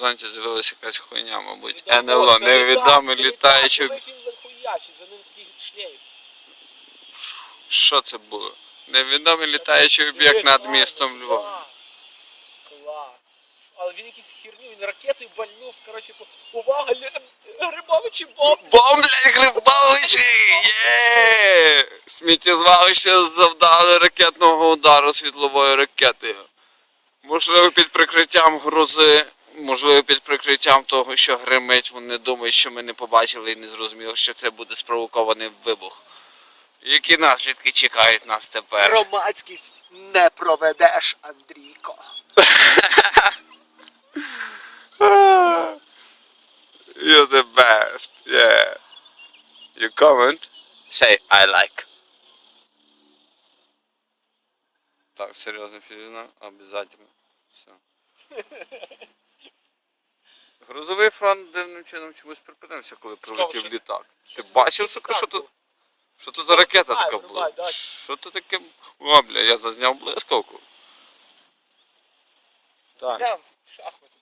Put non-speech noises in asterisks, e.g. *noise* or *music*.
горизонті з'явилася якась хуйня, мабуть. НЛО, невідомий літаючий. за ним такий шлейф. Що це було? Невідомий літаючий об'єкт над містом Львов. Клас. Але він якийсь херню, він ракетою бальнув, коротше, увага, Грибовичі бомб. Бом, блядь, Грибовичі! Є! Сміттєзвалище завдали ракетного удару світловою ракетою. Можливо, під прикриттям грози, можливо, під прикриттям того, що гримить, вони думають, що ми не побачили і не зрозуміли, що це буде спровокований вибух. Які наслідки чекають нас тепер? Громадськість не проведеш, Андрійко. *laughs* You're the best, yeah. You comment, say I like. Так, серйозно, Філіна, обов'язательно. Все. *laughs* Грузовий фронт дивним чином чомусь припинився, коли прилетів щось- літак. Ти щось бачив, сука, літак що тут? був. Що то за ракета Врубай, така врубай, була? Що то таке? О, бля, я зазняв блискавку. Так. В шахмати.